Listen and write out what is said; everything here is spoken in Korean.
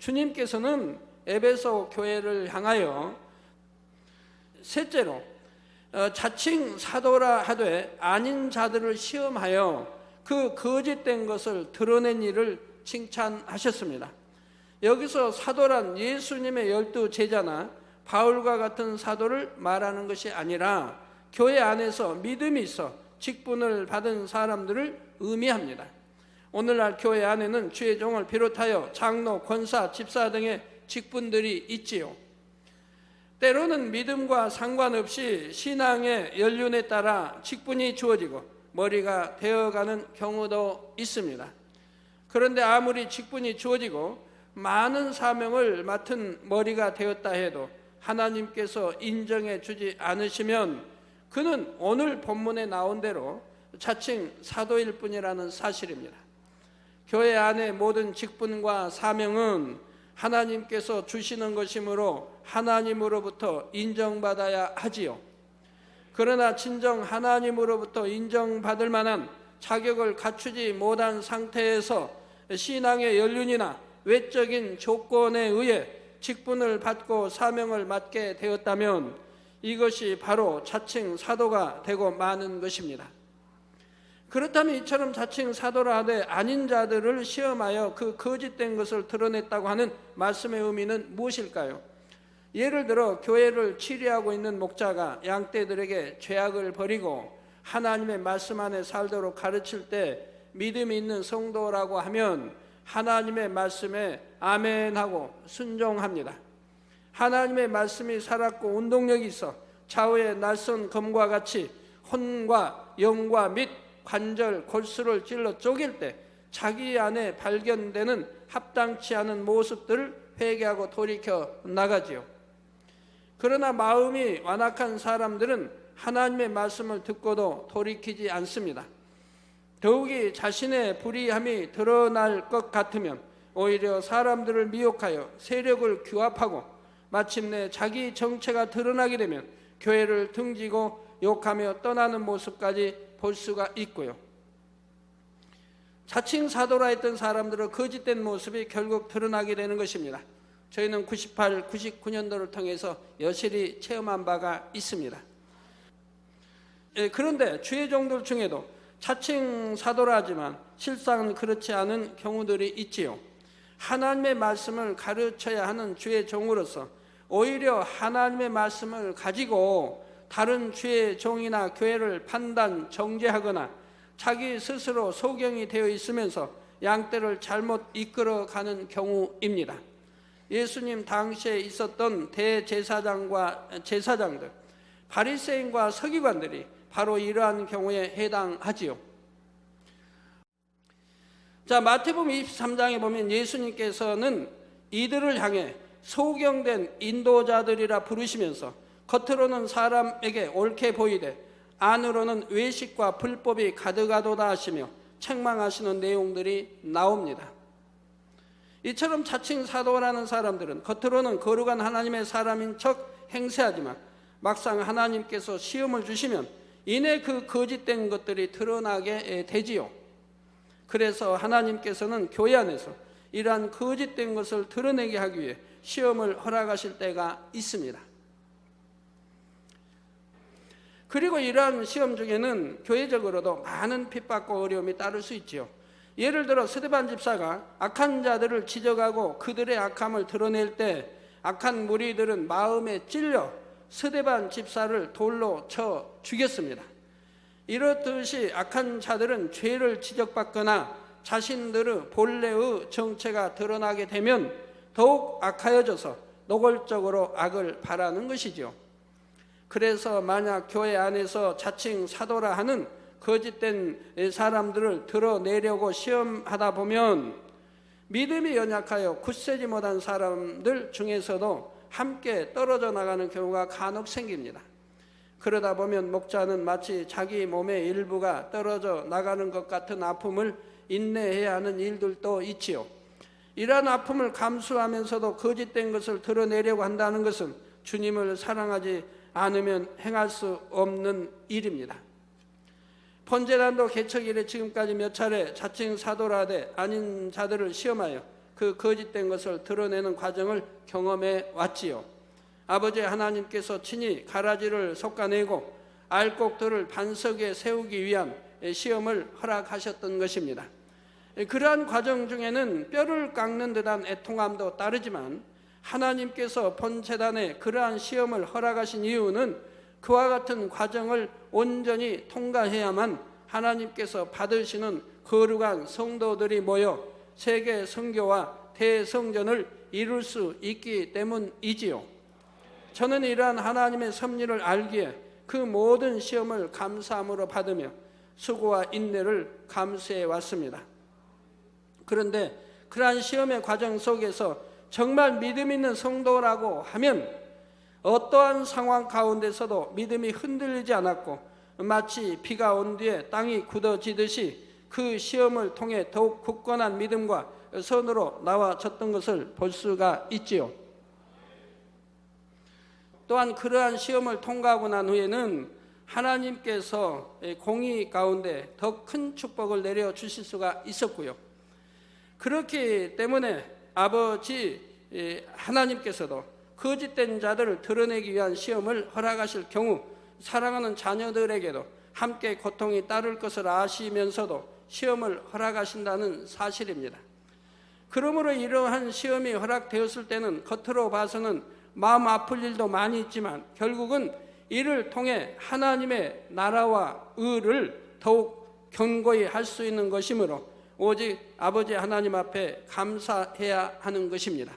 주님께서는 에베소 교회를 향하여 셋째로 어, 자칭 사도라 하되 아닌 자들을 시험하여 그 거짓된 것을 드러낸 일을 칭찬하셨습니다. 여기서 사도란 예수님의 열두 제자나 바울과 같은 사도를 말하는 것이 아니라 교회 안에서 믿음이 있어 직분을 받은 사람들을 의미합니다. 오늘날 교회 안에는 주의 종을 비롯하여 장로, 권사, 집사 등의 직분들이 있지요. 때로는 믿음과 상관없이 신앙의 연륜에 따라 직분이 주어지고 머리가 되어가는 경우도 있습니다. 그런데 아무리 직분이 주어지고 많은 사명을 맡은 머리가 되었다 해도 하나님께서 인정해 주지 않으시면 그는 오늘 본문에 나온 대로 자칭 사도일 뿐이라는 사실입니다. 교회 안의 모든 직분과 사명은 하나님께서 주시는 것이므로 하나님으로부터 인정받아야 하지요. 그러나 진정 하나님으로부터 인정받을 만한 자격을 갖추지 못한 상태에서 신앙의 연륜이나 외적인 조건에 의해 직분을 받고 사명을 맡게 되었다면 이것이 바로 자칭 사도가 되고 마는 것입니다. 그렇다면 이처럼 자칭 사도라 하되 아닌 자들을 시험하여 그 거짓된 것을 드러냈다고 하는 말씀의 의미는 무엇일까요? 예를 들어 교회를 치리하고 있는 목자가 양떼들에게 죄악을 버리고 하나님의 말씀 안에 살도록 가르칠 때 믿음이 있는 성도라고 하면 하나님의 말씀에 아멘하고 순종합니다. 하나님의 말씀이 살았고 운동력이 있어 좌우의 낯선 검과 같이 혼과 영과 및 관절, 골수를 찔러 쪼갤 때 자기 안에 발견되는 합당치 않은 모습들을 회개하고 돌이켜 나가지요. 그러나 마음이 완악한 사람들은 하나님의 말씀을 듣고도 돌이키지 않습니다. 더욱이 자신의 불의함이 드러날 것 같으면 오히려 사람들을 미혹하여 세력을 규합하고 마침내 자기 정체가 드러나게 되면 교회를 등지고 욕하며 떠나는 모습까지 볼 수가 있고요. 자칭 사도라 했던 사람들의 거짓된 모습이 결국 드러나게 되는 것입니다. 저희는 98, 99년도를 통해서 여실히 체험한 바가 있습니다. 예, 그런데 주의 종들 중에도 자칭 사도라 하지만 실상은 그렇지 않은 경우들이 있지요. 하나님의 말씀을 가르쳐야 하는 주의 종으로서 오히려 하나님의 말씀을 가지고 다른 주의 종이나 교회를 판단, 정죄하거나 자기 스스로 소경이 되어 있으면서 양떼를 잘못 이끌어가는 경우입니다. 예수님 당시에 있었던 대제사장과 제사장들, 바리새인과 서기관들이 바로 이러한 경우에 해당하지요. 자, 마태복음 23장에 보면 예수님께서는 이들을 향해 소경된 인도자들이라 부르시면서 겉으로는 사람에게 옳게 보이되 안으로는 외식과 불법이 가득하도다 하시며 책망하시는 내용들이 나옵니다. 이처럼 자칭 사도라는 사람들은 겉으로는 거룩한 하나님의 사람인 척 행세하지만 막상 하나님께서 시험을 주시면 이내 그 거짓된 것들이 드러나게 되지요. 그래서 하나님께서는 교회 안에서 이러한 거짓된 것을 드러내게 하기 위해 시험을 허락하실 때가 있습니다. 그리고 이러한 시험 중에는 교회적으로도 많은 핍박과 어려움이 따를 수 있지요. 예를 들어 스데반 집사가 악한 자들을 지적하고 그들의 악함을 드러낼 때 악한 무리들은 마음에 찔려 스데반 집사를 돌로 쳐 죽였습니다. 이렇듯이 악한 자들은 죄를 지적받거나 자신들의 본래의 정체가 드러나게 되면 더욱 악하여져서 노골적으로 악을 바라는 것이지요. 그래서 만약 교회 안에서 자칭 사도라 하는 거짓된 사람들을 드러내려고 시험하다 보면 믿음이 연약하여 굳세지 못한 사람들 중에서도 함께 떨어져 나가는 경우가 간혹 생깁니다. 그러다 보면 목자는 마치 자기 몸의 일부가 떨어져 나가는 것 같은 아픔을 인내해야 하는 일들도 있지요. 이러한 아픔을 감수하면서도 거짓된 것을 드러내려고 한다는 것은 주님을 사랑하지 않으면 행할 수 없는 일입니다. 폰제단도 개척 이래 지금까지 몇 차례 자칭 사도라되 아닌 자들을 시험하여 그 거짓된 것을 드러내는 과정을 경험해 왔지요. 아버지 하나님께서 친히 가라지를 솎아내고 알곡들을 반석에 세우기 위한 시험을 허락하셨던 것입니다. 그러한 과정 중에는 뼈를 깎는 듯한 애통함도 따르지만 하나님께서 본재단에 그러한 시험을 허락하신 이유는 그와 같은 과정을 온전히 통과해야만 하나님께서 받으시는 거룩한 성도들이 모여 세계 선교와 대성전을 이룰 수 있기 때문이지요. 저는 이러한 하나님의 섭리를 알기에 그 모든 시험을 감사함으로 받으며 수고와 인내를 감수해 왔습니다. 그런데 그러한 시험의 과정 속에서 정말 믿음 있는 성도라고 하면 어떠한 상황 가운데서도 믿음이 흔들리지 않았고 마치 비가 온 뒤에 땅이 굳어지듯이 그 시험을 통해 더욱 굳건한 믿음과 선으로 나와졌던 것을 볼 수가 있지요. 또한 그러한 시험을 통과하고 난 후에는 하나님께서 공의 가운데 더 큰 축복을 내려 주실 수가 있었고요. 그렇기 때문에 아버지 하나님께서도 거짓된 자들을 드러내기 위한 시험을 허락하실 경우 사랑하는 자녀들에게도 함께 고통이 따를 것을 아시면서도 시험을 허락하신다는 사실입니다. 그러므로 이러한 시험이 허락되었을 때는 겉으로 봐서는 마음 아플 일도 많이 있지만 결국은 이를 통해 하나님의 나라와 의를 더욱 견고히 할 수 있는 것이므로 오직 아버지 하나님 앞에 감사해야 하는 것입니다.